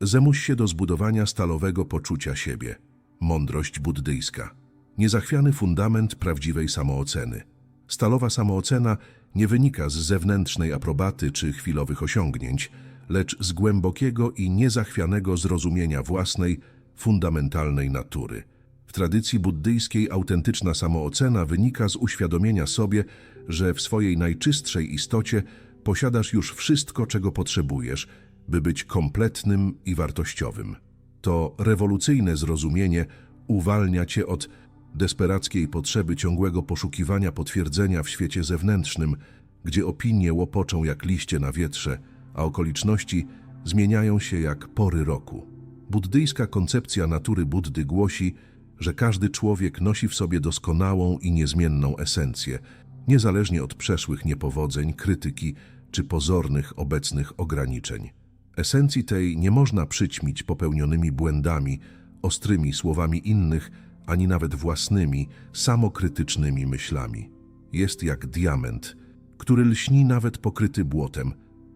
Zemuś się do zbudowania stalowego poczucia siebie. Mądrość buddyjska. Niezachwiany fundament prawdziwej samooceny. Stalowa samoocena nie wynika z zewnętrznej aprobaty czy chwilowych osiągnięć, lecz z głębokiego i niezachwianego zrozumienia własnej, fundamentalnej natury. W tradycji buddyjskiej autentyczna samoocena wynika z uświadomienia sobie, że w swojej najczystszej istocie posiadasz już wszystko, czego potrzebujesz, by być kompletnym i wartościowym. To rewolucyjne zrozumienie uwalnia cię od desperackiej potrzeby ciągłego poszukiwania potwierdzenia w świecie zewnętrznym, gdzie opinie łopoczą jak liście na wietrze, a okoliczności zmieniają się jak pory roku. Buddyjska koncepcja natury Buddy głosi, że każdy człowiek nosi w sobie doskonałą i niezmienną esencję, niezależnie od przeszłych niepowodzeń, krytyki czy pozornych obecnych ograniczeń. Esencji tej nie można przyćmić popełnionymi błędami, ostrymi słowami innych, ani nawet własnymi, samokrytycznymi myślami. Jest jak diament, który lśni nawet pokryty błotem.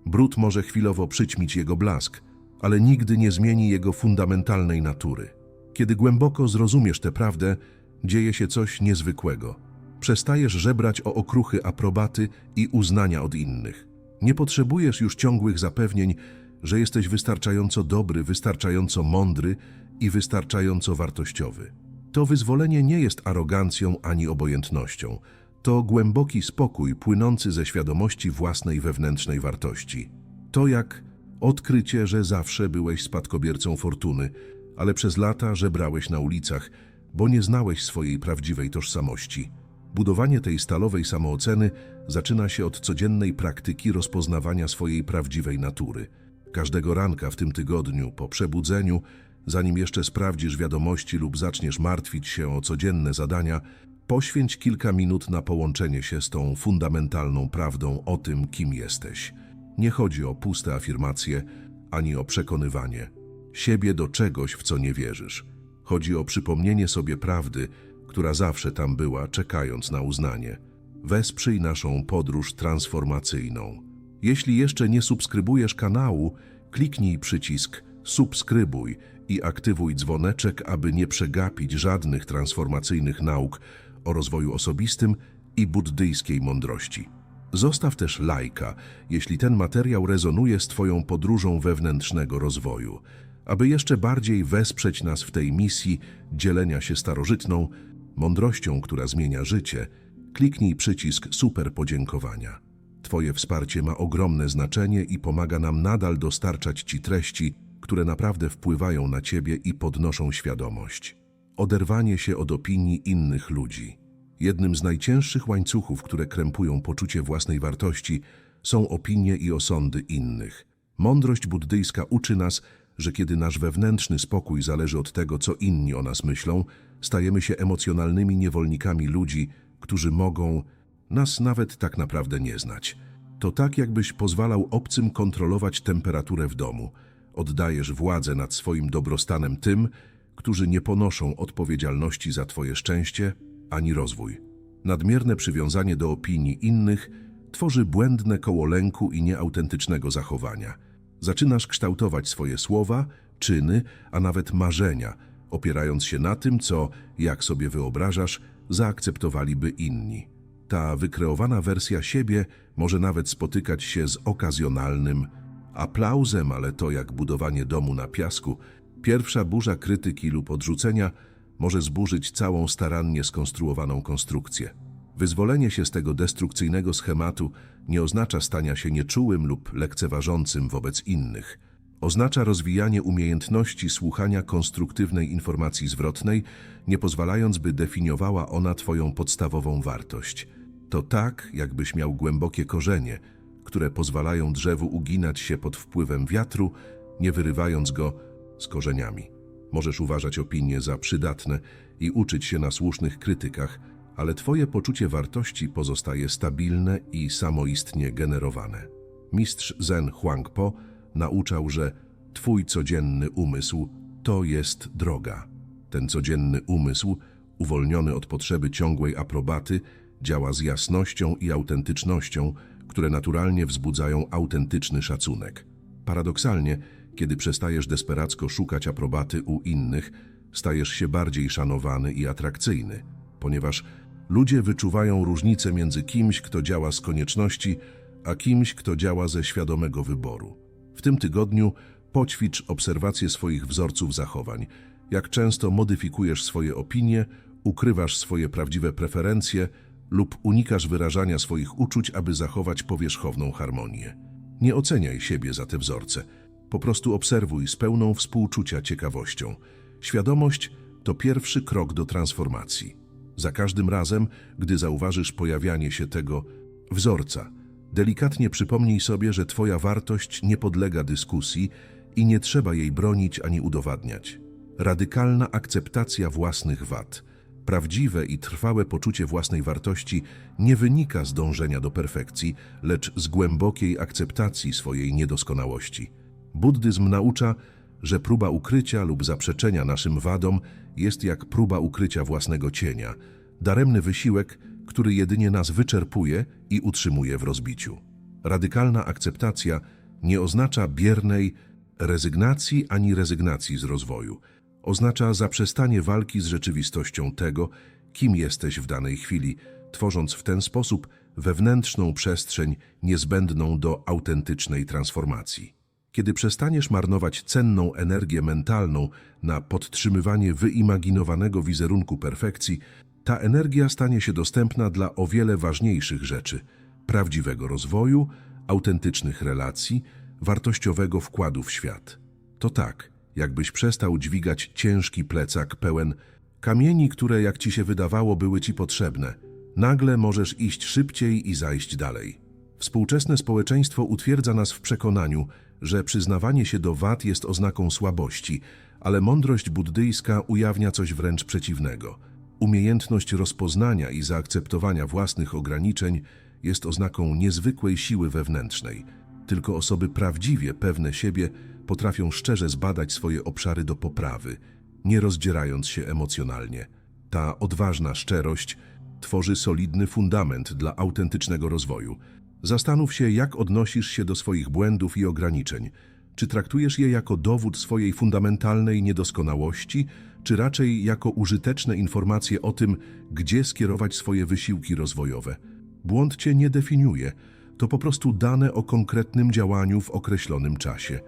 Brud może chwilowo przyćmić jego blask, ale nigdy nie zmieni jego fundamentalnej natury. Kiedy głęboko zrozumiesz tę prawdę, dzieje się coś niezwykłego. Przestajesz żebrać o okruchy aprobaty i uznania od innych. Nie potrzebujesz już ciągłych zapewnień, że jesteś wystarczająco dobry, wystarczająco mądry i wystarczająco wartościowy. To wyzwolenie nie jest arogancją ani obojętnością. To głęboki spokój płynący ze świadomości własnej wewnętrznej wartości. To jak odkrycie, że zawsze byłeś spadkobiercą fortuny, ale przez lata żebrałeś na ulicach, bo nie znałeś swojej prawdziwej tożsamości. Budowanie tej stalowej samooceny zaczyna się od codziennej praktyki rozpoznawania swojej prawdziwej natury. Każdego ranka w tym tygodniu, po przebudzeniu, zanim jeszcze sprawdzisz wiadomości lub zaczniesz martwić się o codzienne zadania, poświęć kilka minut na połączenie się z tą fundamentalną prawdą o tym, kim jesteś. Nie chodzi o puste afirmacje, ani o przekonywanie siebie do czegoś, w co nie wierzysz. Chodzi o przypomnienie sobie prawdy, która zawsze tam była, czekając na uznanie. Wesprzyj naszą podróż transformacyjną. Jeśli jeszcze nie subskrybujesz kanału, kliknij przycisk subskrybuj i aktywuj dzwoneczek, aby nie przegapić żadnych transformacyjnych nauk o rozwoju osobistym i buddyjskiej mądrości. Zostaw też lajka, jeśli ten materiał rezonuje z Twoją podróżą wewnętrznego rozwoju. Aby jeszcze bardziej wesprzeć nas w tej misji dzielenia się starożytną mądrością, która zmienia życie, kliknij przycisk super podziękowania. Twoje wsparcie ma ogromne znaczenie i pomaga nam nadal dostarczać Ci treści, które naprawdę wpływają na Ciebie i podnoszą świadomość. Oderwanie się od opinii innych ludzi. Jednym z najcięższych łańcuchów, które krępują poczucie własnej wartości, są opinie i osądy innych. Mądrość buddyjska uczy nas, że kiedy nasz wewnętrzny spokój zależy od tego, co inni o nas myślą, stajemy się emocjonalnymi niewolnikami ludzi, którzy mogą nas nawet tak naprawdę nie znać. To tak, jakbyś pozwalał obcym kontrolować temperaturę w domu. Oddajesz władzę nad swoim dobrostanem tym, którzy nie ponoszą odpowiedzialności za Twoje szczęście ani rozwój. Nadmierne przywiązanie do opinii innych tworzy błędne koło lęku i nieautentycznego zachowania. Zaczynasz kształtować swoje słowa, czyny, a nawet marzenia, opierając się na tym, co, jak sobie wyobrażasz, zaakceptowaliby inni. Ta wykreowana wersja siebie może nawet spotykać się z okazjonalnym aplauzem, ale to jak budowanie domu na piasku. Pierwsza burza krytyki lub odrzucenia może zburzyć całą starannie skonstruowaną konstrukcję. Wyzwolenie się z tego destrukcyjnego schematu nie oznacza stania się nieczułym lub lekceważącym wobec innych. Oznacza rozwijanie umiejętności słuchania konstruktywnej informacji zwrotnej, nie pozwalając, by definiowała ona Twoją podstawową wartość. To tak, jakbyś miał głębokie korzenie, które pozwalają drzewu uginać się pod wpływem wiatru, nie wyrywając go z korzeniami. Możesz uważać opinie za przydatne i uczyć się na słusznych krytykach, ale Twoje poczucie wartości pozostaje stabilne i samoistnie generowane. Mistrz Zen Huangpo nauczał, że Twój codzienny umysł to jest droga. Ten codzienny umysł, uwolniony od potrzeby ciągłej aprobaty, działa z jasnością i autentycznością, które naturalnie wzbudzają autentyczny szacunek. Paradoksalnie, Kiedy przestajesz desperacko szukać aprobaty u innych, stajesz się bardziej szanowany i atrakcyjny, ponieważ ludzie wyczuwają różnicę między kimś, kto działa z konieczności, a kimś, kto działa ze świadomego wyboru. W tym tygodniu poćwicz obserwację swoich wzorców zachowań. Jak często modyfikujesz swoje opinie, ukrywasz swoje prawdziwe preferencje lub unikasz wyrażania swoich uczuć, aby zachować powierzchowną harmonię. Nie oceniaj siebie za te wzorce. Po prostu obserwuj z pełną współczucia ciekawością. Świadomość to pierwszy krok do transformacji. Za każdym razem, gdy zauważysz pojawianie się tego wzorca, delikatnie przypomnij sobie, że Twoja wartość nie podlega dyskusji i nie trzeba jej bronić ani udowadniać. Radykalna akceptacja własnych wad, prawdziwe i trwałe poczucie własnej wartości nie wynika z dążenia do perfekcji, lecz z głębokiej akceptacji swojej niedoskonałości. Buddyzm naucza, że próba ukrycia lub zaprzeczenia naszym wadom jest jak próba ukrycia własnego cienia, daremny wysiłek, który jedynie nas wyczerpuje i utrzymuje w rozbiciu. Radykalna akceptacja nie oznacza biernej rezygnacji ani rezygnacji z rozwoju. Oznacza zaprzestanie walki z rzeczywistością tego, kim jesteś w danej chwili, tworząc w ten sposób wewnętrzną przestrzeń niezbędną do autentycznej transformacji. Kiedy przestaniesz marnować cenną energię mentalną na podtrzymywanie wyimaginowanego wizerunku perfekcji, ta energia stanie się dostępna dla o wiele ważniejszych rzeczy prawdziwego rozwoju, autentycznych relacji, wartościowego wkładu w świat. To tak, jakbyś przestał dźwigać ciężki plecak pełen kamieni, które, jak ci się wydawało, były ci potrzebne. Nagle możesz iść szybciej i zajść dalej. Współczesne społeczeństwo utwierdza nas w przekonaniu, że przyznawanie się do wad jest oznaką słabości, ale mądrość buddyjska ujawnia coś wręcz przeciwnego. Umiejętność rozpoznania i zaakceptowania własnych ograniczeń jest oznaką niezwykłej siły wewnętrznej. Tylko osoby prawdziwie pewne siebie potrafią szczerze zbadać swoje obszary do poprawy, nie rozdzierając się emocjonalnie. Ta odważna szczerość tworzy solidny fundament dla autentycznego rozwoju. Zastanów się, jak odnosisz się do swoich błędów i ograniczeń. Czy traktujesz je jako dowód swojej fundamentalnej niedoskonałości, czy raczej jako użyteczne informacje o tym, gdzie skierować swoje wysiłki rozwojowe? Błąd cię nie definiuje, to po prostu dane o konkretnym działaniu w określonym czasie.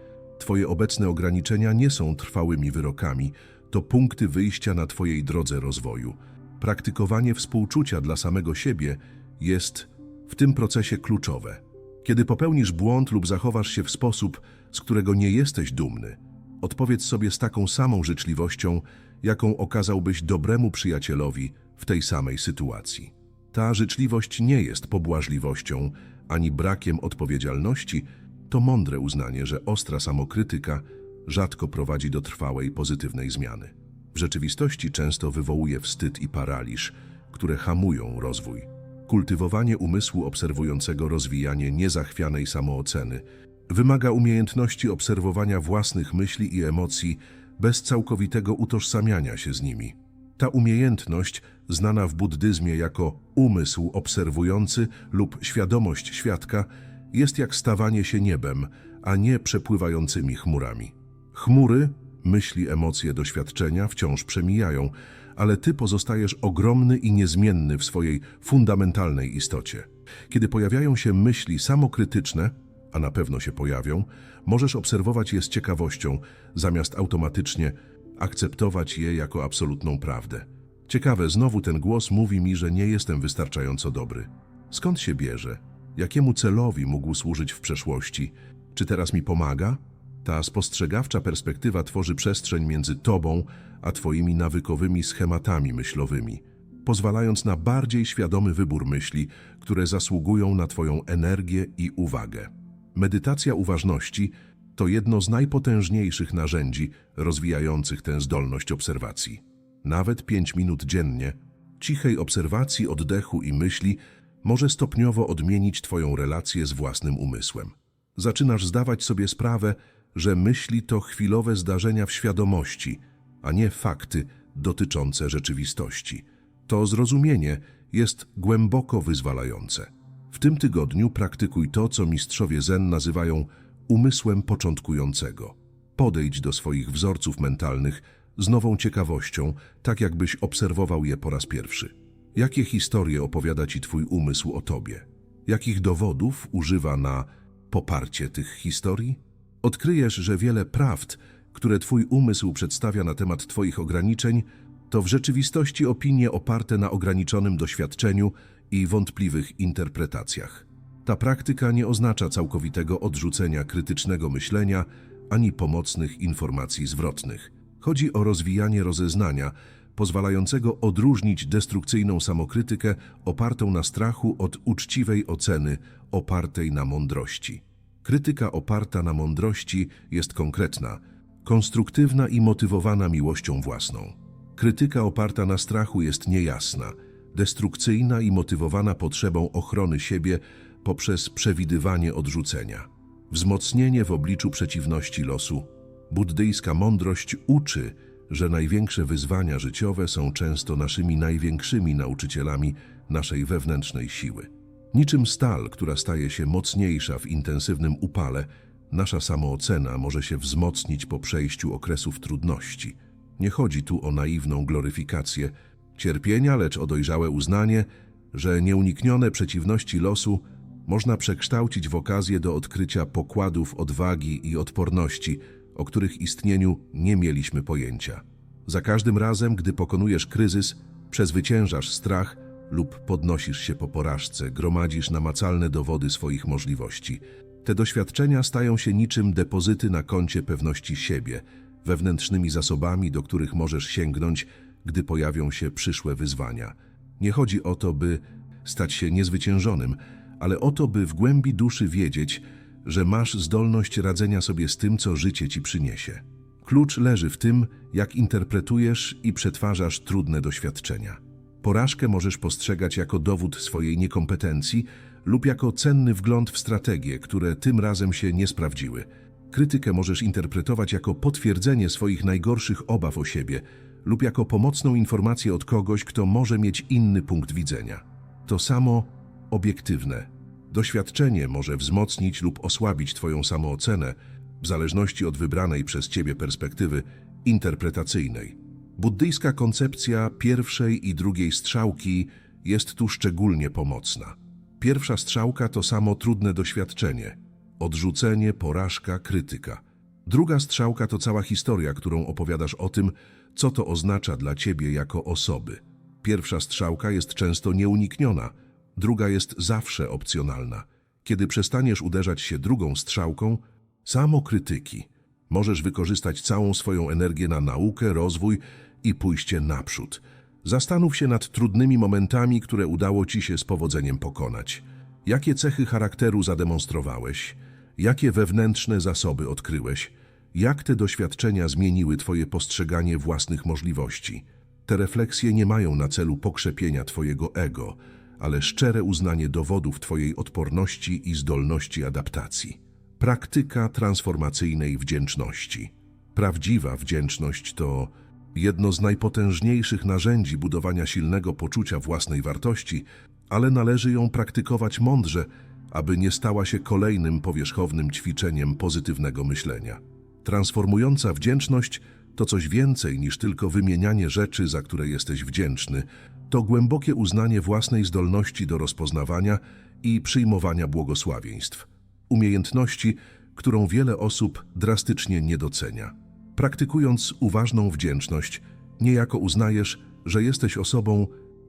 Twoje obecne ograniczenia nie są trwałymi wyrokami, to punkty wyjścia na Twojej drodze rozwoju. Praktykowanie współczucia dla samego siebie jest w tym procesie kluczowe. Kiedy popełnisz błąd lub zachowasz się w sposób, z którego nie jesteś dumny, odpowiedz sobie z taką samą życzliwością, jaką okazałbyś dobremu przyjacielowi w tej samej sytuacji. Ta życzliwość nie jest pobłażliwością ani brakiem odpowiedzialności, to mądre uznanie, że ostra samokrytyka rzadko prowadzi do trwałej, pozytywnej zmiany. W rzeczywistości często wywołuje wstyd i paraliż, które hamują rozwój. Kultywowanie umysłu obserwującego rozwijanie niezachwianej samooceny wymaga umiejętności obserwowania własnych myśli i emocji bez całkowitego utożsamiania się z nimi. Ta umiejętność, znana w buddyzmie jako umysł obserwujący lub świadomość świadka, jest jak stawanie się niebem, a nie przepływającymi chmurami. Chmury, myśli, emocje, doświadczenia wciąż przemijają, ale ty pozostajesz ogromny i niezmienny w swojej fundamentalnej istocie. Kiedy pojawiają się myśli samokrytyczne, a na pewno się pojawią, możesz obserwować je z ciekawością, zamiast automatycznie akceptować je jako absolutną prawdę. Ciekawe, znowu ten głos mówi mi, że nie jestem wystarczająco dobry. Skąd się bierze? Jakiemu celowi mógł służyć w przeszłości? Czy teraz mi pomaga? Ta spostrzegawcza perspektywa tworzy przestrzeń między tobą a twoimi nawykowymi schematami myślowymi, pozwalając na bardziej świadomy wybór myśli, które zasługują na twoją energię i uwagę. Medytacja uważności to jedno z najpotężniejszych narzędzi rozwijających tę zdolność obserwacji. Nawet pięć minut dziennie, cichej obserwacji oddechu i myśli może stopniowo odmienić Twoją relację z własnym umysłem. Zaczynasz zdawać sobie sprawę, że myśli to chwilowe zdarzenia w świadomości, a nie fakty dotyczące rzeczywistości. To zrozumienie jest głęboko wyzwalające. W tym tygodniu praktykuj to, co mistrzowie Zen nazywają umysłem początkującego. Podejdź do swoich wzorców mentalnych z nową ciekawością, tak jakbyś obserwował je po raz pierwszy. Jakie historie opowiada ci twój umysł o tobie? Jakich dowodów używa na poparcie tych historii? Odkryjesz, że wiele prawd, które twój umysł przedstawia na temat twoich ograniczeń, to w rzeczywistości opinie oparte na ograniczonym doświadczeniu i wątpliwych interpretacjach. Ta praktyka nie oznacza całkowitego odrzucenia krytycznego myślenia ani pomocnych informacji zwrotnych. Chodzi o rozwijanie rozeznania, pozwalającego odróżnić destrukcyjną samokrytykę opartą na strachu od uczciwej oceny opartej na mądrości. Krytyka oparta na mądrości jest konkretna, konstruktywna i motywowana miłością własną. Krytyka oparta na strachu jest niejasna, destrukcyjna i motywowana potrzebą ochrony siebie poprzez przewidywanie odrzucenia. Wzmocnienie w obliczu przeciwności losu. Buddyjska mądrość uczy, że największe wyzwania życiowe są często naszymi największymi nauczycielami naszej wewnętrznej siły. Niczym stal, która staje się mocniejsza w intensywnym upale, nasza samoocena może się wzmocnić po przejściu okresów trudności. Nie chodzi tu o naiwną gloryfikację cierpienia, lecz o dojrzałe uznanie, że nieuniknione przeciwności losu można przekształcić w okazję do odkrycia pokładów odwagi i odporności, o których istnieniu nie mieliśmy pojęcia. Za każdym razem, gdy pokonujesz kryzys, przezwyciężasz strach lub podnosisz się po porażce, gromadzisz namacalne dowody swoich możliwości. Te doświadczenia stają się niczym depozyty na koncie pewności siebie, wewnętrznymi zasobami, do których możesz sięgnąć, gdy pojawią się przyszłe wyzwania. Nie chodzi o to, by stać się niezwyciężonym, ale o to, by w głębi duszy wiedzieć, że masz zdolność radzenia sobie z tym, co życie ci przyniesie. Klucz leży w tym, jak interpretujesz i przetwarzasz trudne doświadczenia. Porażkę możesz postrzegać jako dowód swojej niekompetencji lub jako cenny wgląd w strategie, które tym razem się nie sprawdziły. Krytykę możesz interpretować jako potwierdzenie swoich najgorszych obaw o siebie lub jako pomocną informację od kogoś, kto może mieć inny punkt widzenia. To samo obiektywne. Doświadczenie może wzmocnić lub osłabić Twoją samoocenę w zależności od wybranej przez Ciebie perspektywy interpretacyjnej. Buddyjska koncepcja pierwszej i drugiej strzałki jest tu szczególnie pomocna. Pierwsza strzałka to samo trudne doświadczenie, odrzucenie, porażka, krytyka. Druga strzałka to cała historia, którą opowiadasz o tym, co to oznacza dla ciebie jako osoby. Pierwsza strzałka jest często nieunikniona, druga jest zawsze opcjonalna. Kiedy przestaniesz uderzać się drugą strzałką, samokrytyki, możesz wykorzystać całą swoją energię na naukę, rozwój i pójście naprzód. Zastanów się nad trudnymi momentami, które udało ci się z powodzeniem pokonać. Jakie cechy charakteru zademonstrowałeś? Jakie wewnętrzne zasoby odkryłeś? Jak te doświadczenia zmieniły Twoje postrzeganie własnych możliwości? Te refleksje nie mają na celu pokrzepienia Twojego ego, ale szczere uznanie dowodów Twojej odporności i zdolności adaptacji. Praktyka transformacyjnej wdzięczności. Prawdziwa wdzięczność to jedno z najpotężniejszych narzędzi budowania silnego poczucia własnej wartości, ale należy ją praktykować mądrze, aby nie stała się kolejnym powierzchownym ćwiczeniem pozytywnego myślenia. Transformująca wdzięczność to coś więcej niż tylko wymienianie rzeczy, za które jesteś wdzięczny. To głębokie uznanie własnej zdolności do rozpoznawania i przyjmowania błogosławieństw. Umiejętności, którą wiele osób drastycznie nie docenia. Praktykując uważną wdzięczność, niejako uznajesz, że jesteś osobą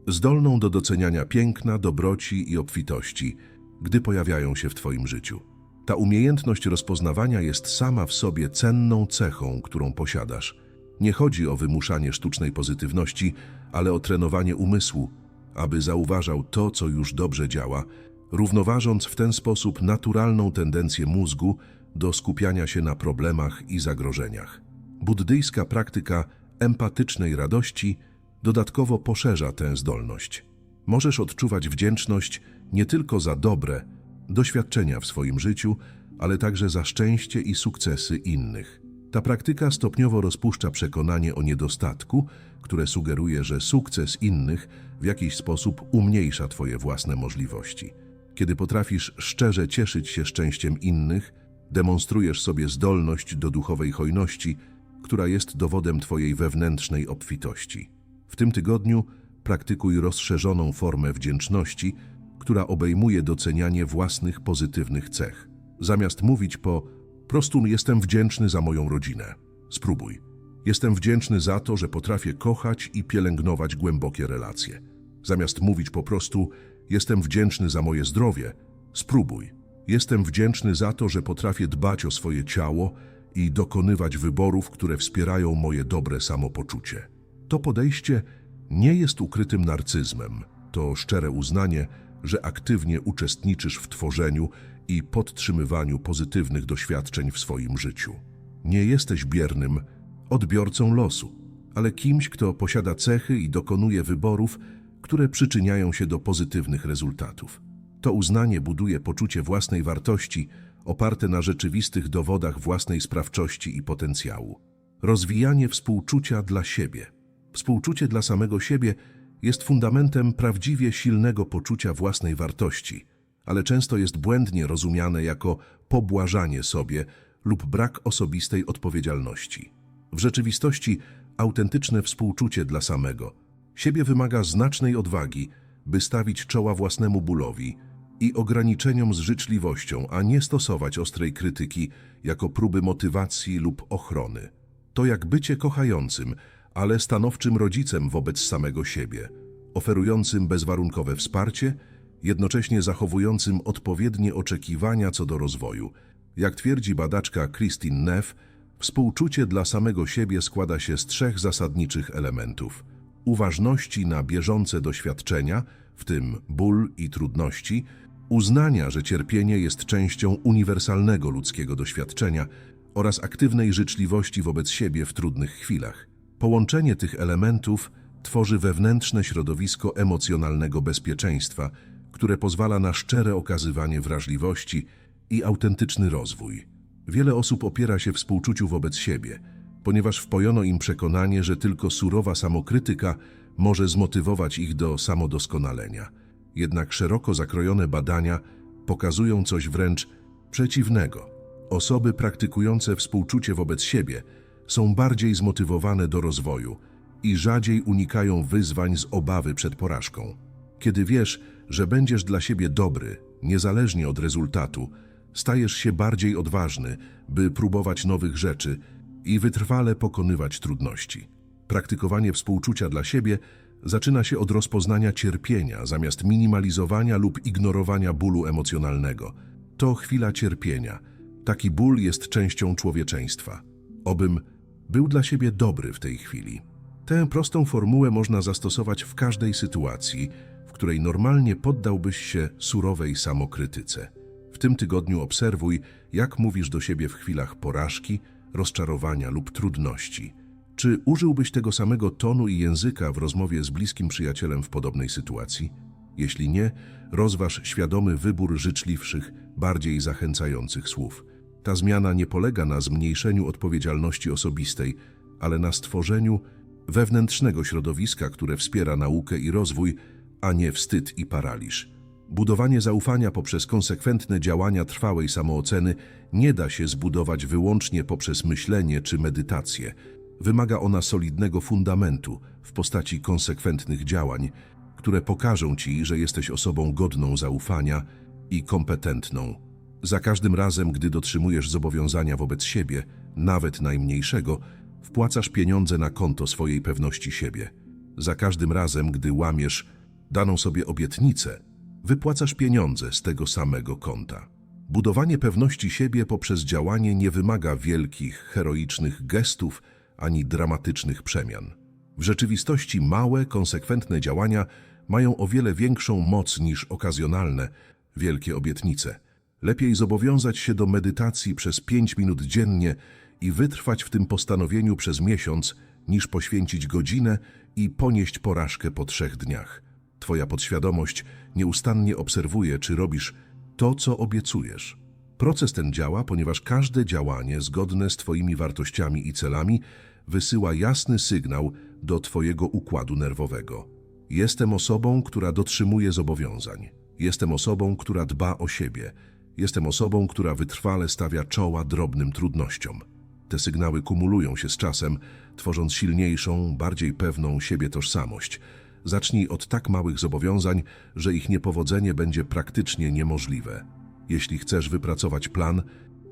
zdolną do doceniania piękna, dobroci i obfitości, gdy pojawiają się w Twoim życiu. Ta umiejętność rozpoznawania jest sama w sobie cenną cechą, którą posiadasz. Nie chodzi o wymuszanie sztucznej pozytywności, ale o trenowanie umysłu, aby zauważał to, co już dobrze działa, równoważąc w ten sposób naturalną tendencję mózgu do skupiania się na problemach i zagrożeniach. Buddyjska praktyka empatycznej radości dodatkowo poszerza tę zdolność. Możesz odczuwać wdzięczność nie tylko za dobre doświadczenia w swoim życiu, ale także za szczęście i sukcesy innych. Ta praktyka stopniowo rozpuszcza przekonanie o niedostatku, które sugeruje, że sukces innych w jakiś sposób umniejsza Twoje własne możliwości. Kiedy potrafisz szczerze cieszyć się szczęściem innych, Demonstrujesz sobie zdolność do duchowej hojności, która jest dowodem Twojej wewnętrznej obfitości. W tym tygodniu praktykuj rozszerzoną formę wdzięczności, która obejmuje docenianie własnych pozytywnych cech. Zamiast mówić po prostu jestem wdzięczny za moją rodzinę. Spróbuj. Jestem wdzięczny za to, że potrafię kochać i pielęgnować głębokie relacje. Zamiast mówić po prostu jestem wdzięczny za moje zdrowie, spróbuj. Jestem wdzięczny za to, że potrafię dbać o swoje ciało i dokonywać wyborów, które wspierają moje dobre samopoczucie. To podejście nie jest ukrytym narcyzmem. To szczere uznanie, że aktywnie uczestniczysz w tworzeniu i podtrzymywaniu pozytywnych doświadczeń w swoim życiu. Nie jesteś biernym odbiorcą losu, ale kimś, kto posiada cechy i dokonuje wyborów, które przyczyniają się do pozytywnych rezultatów. To uznanie buduje poczucie własnej wartości oparte na rzeczywistych dowodach własnej sprawczości i potencjału. Rozwijanie współczucia dla siebie. Współczucie dla samego siebie jest fundamentem prawdziwie silnego poczucia własnej wartości, ale często jest błędnie rozumiane jako pobłażanie sobie lub brak osobistej odpowiedzialności. W rzeczywistości autentyczne współczucie dla samego siebie wymaga znacznej odwagi, by stawić czoła własnemu bólowi i ograniczeniom z życzliwością, a nie stosować ostrej krytyki jako próby motywacji lub ochrony. To jak bycie kochającym, ale stanowczym rodzicem wobec samego siebie, oferującym bezwarunkowe wsparcie, jednocześnie zachowującym odpowiednie oczekiwania co do rozwoju. Jak twierdzi badaczka Christine Neff, współczucie dla samego siebie składa się z trzech zasadniczych elementów. Uważności na bieżące doświadczenia, w tym ból i trudności, uznania, że cierpienie jest częścią uniwersalnego ludzkiego doświadczenia oraz aktywnej życzliwości wobec siebie w trudnych chwilach. Połączenie tych elementów tworzy wewnętrzne środowisko emocjonalnego bezpieczeństwa, które pozwala na szczere okazywanie wrażliwości i autentyczny rozwój. Wiele osób opiera się współczuciu wobec siebie, ponieważ wpojono im przekonanie, że tylko surowa samokrytyka może zmotywować ich do samodoskonalenia. Jednak szeroko zakrojone badania pokazują coś wręcz przeciwnego. Osoby praktykujące współczucie wobec siebie są bardziej zmotywowane do rozwoju i rzadziej unikają wyzwań z obawy przed porażką. Kiedy wiesz, że będziesz dla siebie dobry, niezależnie od rezultatu, stajesz się bardziej odważny, by próbować nowych rzeczy i wytrwale pokonywać trudności. Praktykowanie współczucia dla siebie zaczyna się od rozpoznania cierpienia zamiast minimalizowania lub ignorowania bólu emocjonalnego. To chwila cierpienia. Taki ból jest częścią człowieczeństwa. Obym był dla siebie dobry w tej chwili. Tę prostą formułę można zastosować w każdej sytuacji, w której normalnie poddałbyś się surowej samokrytyce. W tym tygodniu obserwuj, jak mówisz do siebie w chwilach porażki, rozczarowania lub trudności. Czy użyłbyś tego samego tonu i języka w rozmowie z bliskim przyjacielem w podobnej sytuacji? Jeśli nie, rozważ świadomy wybór życzliwszych, bardziej zachęcających słów. Ta zmiana nie polega na zmniejszeniu odpowiedzialności osobistej, ale na stworzeniu wewnętrznego środowiska, które wspiera naukę i rozwój, a nie wstyd i paraliż. Budowanie zaufania poprzez konsekwentne działania trwałej samooceny nie da się zbudować wyłącznie poprzez myślenie czy medytację. Wymaga ona solidnego fundamentu w postaci konsekwentnych działań, które pokażą ci, że jesteś osobą godną zaufania i kompetentną. Za każdym razem, gdy dotrzymujesz zobowiązania wobec siebie, nawet najmniejszego, wpłacasz pieniądze na konto swojej pewności siebie. Za każdym razem, gdy łamiesz daną sobie obietnicę, wypłacasz pieniądze z tego samego konta. Budowanie pewności siebie poprzez działanie nie wymaga wielkich, heroicznych gestów ani dramatycznych przemian. W rzeczywistości małe, konsekwentne działania mają o wiele większą moc niż okazjonalne, wielkie obietnice. Lepiej zobowiązać się do medytacji przez 5 minut dziennie i wytrwać w tym postanowieniu przez miesiąc, niż poświęcić godzinę i ponieść porażkę po trzech dniach. Twoja podświadomość nieustannie obserwuje, czy robisz to, co obiecujesz. Proces ten działa, ponieważ każde działanie zgodne z Twoimi wartościami i celami wysyła jasny sygnał do Twojego układu nerwowego. Jestem osobą, która dotrzymuje zobowiązań. Jestem osobą, która dba o siebie. Jestem osobą, która wytrwale stawia czoła drobnym trudnościom. Te sygnały kumulują się z czasem, tworząc silniejszą, bardziej pewną siebie tożsamość. Zacznij od tak małych zobowiązań, że ich niepowodzenie będzie praktycznie niemożliwe. Jeśli chcesz wypracować plan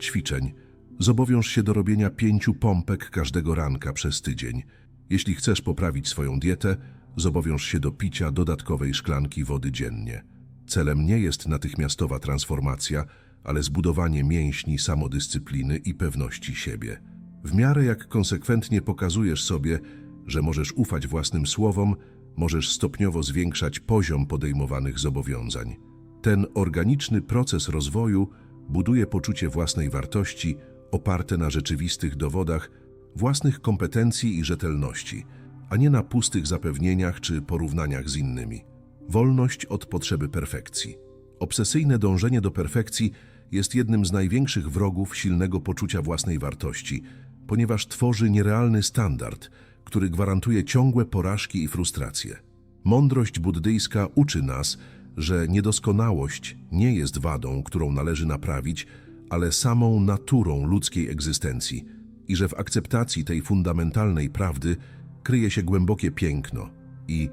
ćwiczeń, zobowiąż się do robienia pięciu pompek każdego ranka przez tydzień. Jeśli chcesz poprawić swoją dietę, zobowiąż się do picia dodatkowej szklanki wody dziennie. Celem nie jest natychmiastowa transformacja, ale zbudowanie mięśni samodyscypliny i pewności siebie. W miarę jak konsekwentnie pokazujesz sobie, że możesz ufać własnym słowom, możesz stopniowo zwiększać poziom podejmowanych zobowiązań. Ten organiczny proces rozwoju buduje poczucie własnej wartości oparte na rzeczywistych dowodach własnych kompetencji i rzetelności, a nie na pustych zapewnieniach czy porównaniach z innymi. Wolność od potrzeby perfekcji. Obsesyjne dążenie do perfekcji jest jednym z największych wrogów silnego poczucia własnej wartości, ponieważ tworzy nierealny standard, który gwarantuje ciągłe porażki i frustracje. Mądrość buddyjska uczy nas, że niedoskonałość nie jest wadą, którą należy naprawić, ale samą naturą ludzkiej egzystencji i że w akceptacji tej fundamentalnej prawdy kryje się głębokie piękno i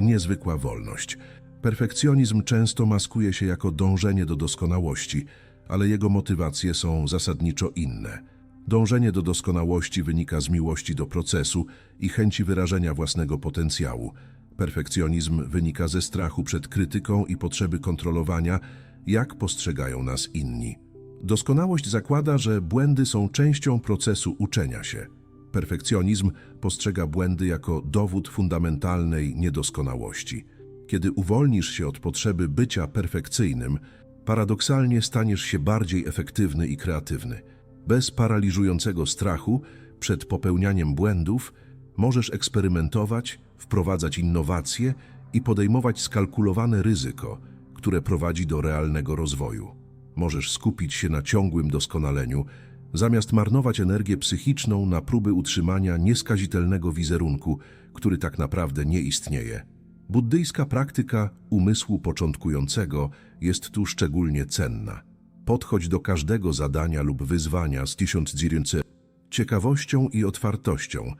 niezwykła wolność. Perfekcjonizm często maskuje się jako dążenie do doskonałości, ale jego motywacje są zasadniczo inne. Dążenie do doskonałości wynika z miłości do procesu i chęci wyrażenia własnego potencjału. Perfekcjonizm wynika ze strachu przed krytyką i potrzeby kontrolowania, jak postrzegają nas inni. Doskonałość zakłada, że błędy są częścią procesu uczenia się. Perfekcjonizm postrzega błędy jako dowód fundamentalnej niedoskonałości. Kiedy uwolnisz się od potrzeby bycia perfekcyjnym, paradoksalnie staniesz się bardziej efektywny i kreatywny. Bez paraliżującego strachu przed popełnianiem błędów możesz eksperymentować, wprowadzać innowacje i podejmować skalkulowane ryzyko, które prowadzi do realnego rozwoju. Możesz skupić się na ciągłym doskonaleniu, zamiast marnować energię psychiczną na próby utrzymania nieskazitelnego wizerunku, który tak naprawdę nie istnieje. Buddyjska praktyka umysłu początkującego jest tu szczególnie cenna. Podchodź do każdego zadania lub wyzwania z 1900 ciekawością i otwartością,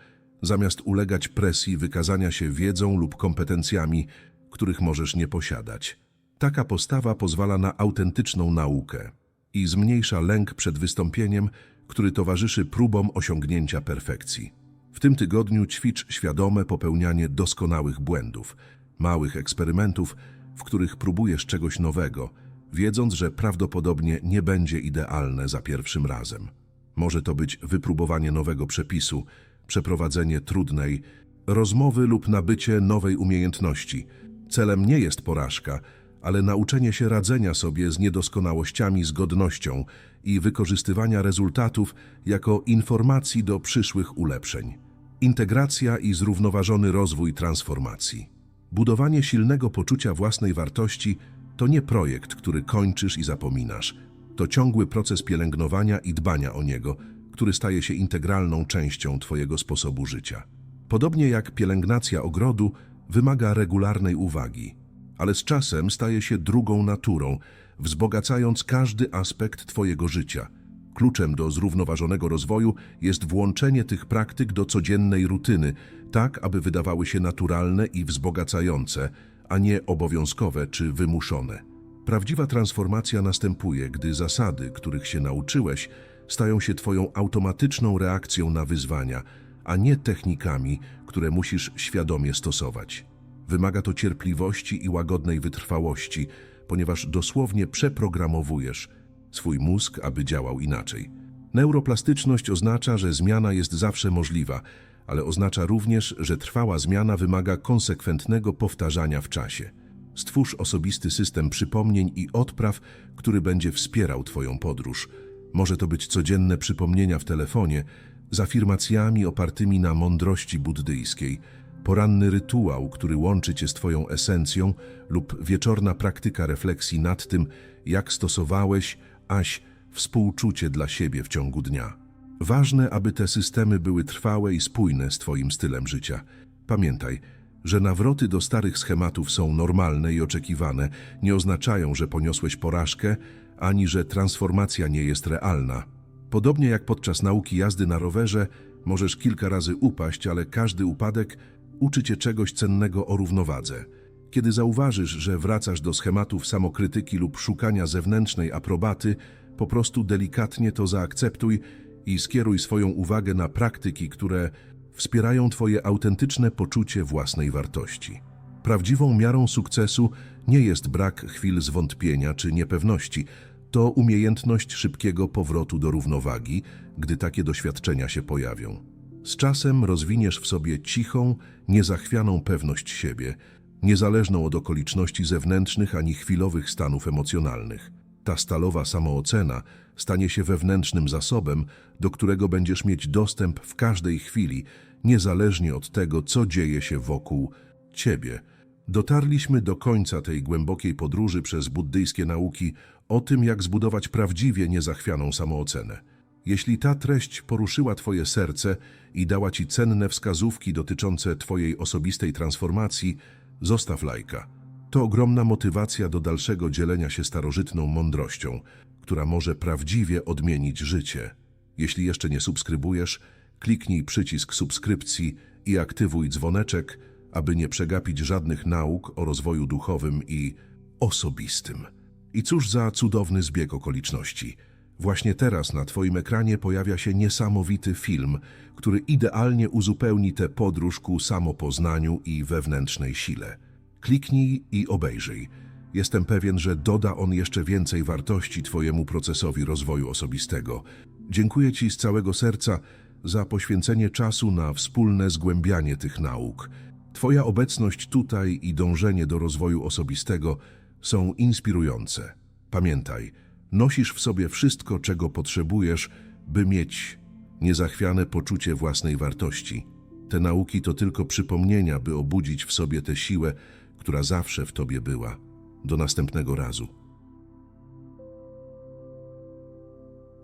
zamiast ulegać presji wykazania się wiedzą lub kompetencjami, których możesz nie posiadać. Taka postawa pozwala na autentyczną naukę i zmniejsza lęk przed wystąpieniem, który towarzyszy próbom osiągnięcia perfekcji. W tym tygodniu ćwicz świadome popełnianie doskonałych błędów, małych eksperymentów, w których próbujesz czegoś nowego, wiedząc, że prawdopodobnie nie będzie idealne za pierwszym razem. Może to być wypróbowanie nowego przepisu, przeprowadzenie trudnej rozmowy lub nabycie nowej umiejętności. Celem nie jest porażka, ale nauczenie się radzenia sobie z niedoskonałościami z godnością i wykorzystywania rezultatów jako informacji do przyszłych ulepszeń. Integracja i zrównoważony rozwój transformacji. Budowanie silnego poczucia własnej wartości to nie projekt, który kończysz i zapominasz. To ciągły proces pielęgnowania i dbania o niego, który staje się integralną częścią Twojego sposobu życia. Podobnie jak pielęgnacja ogrodu wymaga regularnej uwagi, ale z czasem staje się drugą naturą, wzbogacając każdy aspekt Twojego życia. Kluczem do zrównoważonego rozwoju jest włączenie tych praktyk do codziennej rutyny, tak aby wydawały się naturalne i wzbogacające, a nie obowiązkowe czy wymuszone. Prawdziwa transformacja następuje, gdy zasady, których się nauczyłeś, stają się Twoją automatyczną reakcją na wyzwania, a nie technikami, które musisz świadomie stosować. Wymaga to cierpliwości i łagodnej wytrwałości, ponieważ dosłownie przeprogramowujesz swój mózg, aby działał inaczej. Neuroplastyczność oznacza, że zmiana jest zawsze możliwa, ale oznacza również, że trwała zmiana wymaga konsekwentnego powtarzania w czasie. Stwórz osobisty system przypomnień i odpraw, który będzie wspierał Twoją podróż. Może to być codzienne przypomnienia w telefonie z afirmacjami opartymi na mądrości buddyjskiej, poranny rytuał, który łączy Cię z Twoją esencją lub wieczorna praktyka refleksji nad tym, jak stosowałeś, aś współczucie dla siebie w ciągu dnia. Ważne, aby te systemy były trwałe i spójne z Twoim stylem życia. Pamiętaj, że nawroty do starych schematów są normalne i oczekiwane, nie oznaczają, że poniosłeś porażkę, ani że transformacja nie jest realna. Podobnie jak podczas nauki jazdy na rowerze, możesz kilka razy upaść, ale każdy upadek uczy cię czegoś cennego o równowadze. Kiedy zauważysz, że wracasz do schematów samokrytyki lub szukania zewnętrznej aprobaty, po prostu delikatnie to zaakceptuj i skieruj swoją uwagę na praktyki, które wspierają Twoje autentyczne poczucie własnej wartości. Prawdziwą miarą sukcesu nie jest brak chwil zwątpienia czy niepewności, to umiejętność szybkiego powrotu do równowagi, gdy takie doświadczenia się pojawią. Z czasem rozwiniesz w sobie cichą, niezachwianą pewność siebie, niezależną od okoliczności zewnętrznych ani chwilowych stanów emocjonalnych. Ta stalowa samoocena stanie się wewnętrznym zasobem, do którego będziesz mieć dostęp w każdej chwili, niezależnie od tego, co dzieje się wokół ciebie. Dotarliśmy do końca tej głębokiej podróży przez buddyjskie nauki o tym, jak zbudować prawdziwie niezachwianą samoocenę. Jeśli ta treść poruszyła Twoje serce i dała Ci cenne wskazówki dotyczące Twojej osobistej transformacji, zostaw lajka. To ogromna motywacja do dalszego dzielenia się starożytną mądrością, która może prawdziwie odmienić życie. Jeśli jeszcze nie subskrybujesz, kliknij przycisk subskrypcji i aktywuj dzwoneczek, aby nie przegapić żadnych nauk o rozwoju duchowym i osobistym. I cóż za cudowny zbieg okoliczności. Właśnie teraz na Twoim ekranie pojawia się niesamowity film, który idealnie uzupełni tę podróż ku samopoznaniu i wewnętrznej sile. Kliknij i obejrzyj. Jestem pewien, że doda on jeszcze więcej wartości Twojemu procesowi rozwoju osobistego. Dziękuję Ci z całego serca za poświęcenie czasu na wspólne zgłębianie tych nauk. Twoja obecność tutaj i dążenie do rozwoju osobistego są inspirujące. Pamiętaj, nosisz w sobie wszystko, czego potrzebujesz, by mieć niezachwiane poczucie własnej wartości. Te nauki to tylko przypomnienia, by obudzić w sobie tę siłę, która zawsze w tobie była. Do następnego razu.